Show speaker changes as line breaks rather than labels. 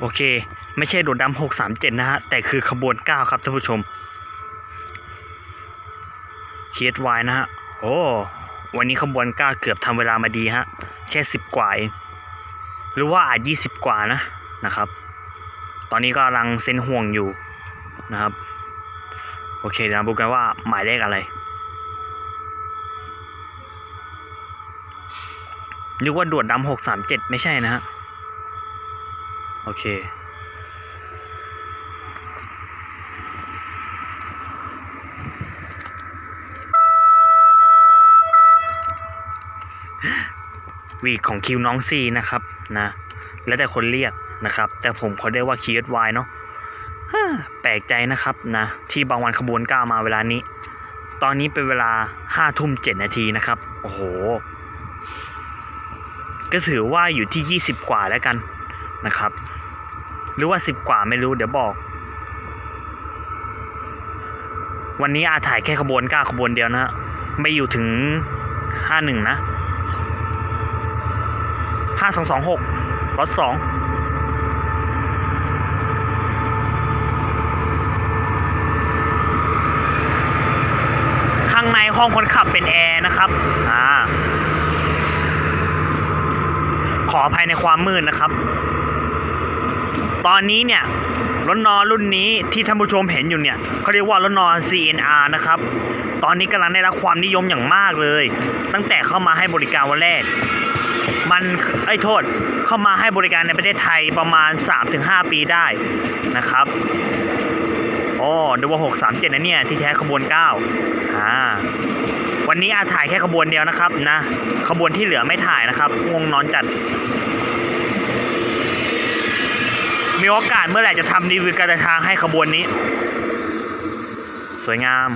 โอเค ไม่ใช่โดดดำหกสามเจ็ดนะฮะ แต่คือขบวนเก้าครับท่านผู้ชมเคียดวายนะฮะ โอ้ วันนี้ขบวนเก้าเกือบทำเวลามาดีฮะ แค่สิบกว่าเองหรือว่าอาจยี่สิบกว่านะนะครับ ตอนนี้ก็กำลังเซ็นห่วงอยู่นะครับ โอเคเดี๋ยวมาดูกันว่าหมายเลขอะไรนึกว่าด่วนดำหกสามเจ็ดไม่ใช่นะฮะ โอเค วีของคิวน้องซีนะครับนะ แล้วแต่คนเรียกนะครับ แต่ผมเขาเรียกว่าคีย์วายเนาะแปลกใจนะครับนะ ที่บางวันขบวนก้ามาเวลานี้ ตอนนี้เป็นเวลาห้าทุ่มเจ็ดนาทีนะครับ โอ้โห ก็ถือว่าอยู่ที่ยี่สิบกว่าแล้วกันนะครับ หรือว่าสิบกว่าไม่รู้เดี๋ยวบอก วันนี้อาถ่ายแค่ขบวนก้าขบวนเดียวนะฮะไม่อยู่ถึงห้าหนึ่งนะห้าสองสองหกรถสองข้างในห้องคนขับเป็นแอร์นะครับ อ่า ขออภัยในความมืดนะครับ ตอนนี้เนี่ยรถนอนรุ่นนี้ที่ท่านผู้ชมเห็นอยู่เนี่ยเขาเรียกว่ารถนอน CNR นะครับ ตอนนี้กำลังได้รับความนิยมอย่างมากเลย ตั้งแต่เข้ามาให้บริการวันแรก มันไอ้โทษเข้ามาให้บริการในประเทศไทยประมาณ 3-5 ปีได้นะครับโอ้ดูว่า 637 นะเนี่ย ที่แท้ขบวน 9 อ่า วันนี้อาถ่ายแค่ขบวนเดียวนะครับนะ ขบวนที่เหลือไม่ถ่ายนะครับ งงนอนจัด มีโอกาสเมื่อไหร่จะทำรีวิวการเดินทางให้ขบวนนี้ สวยงาม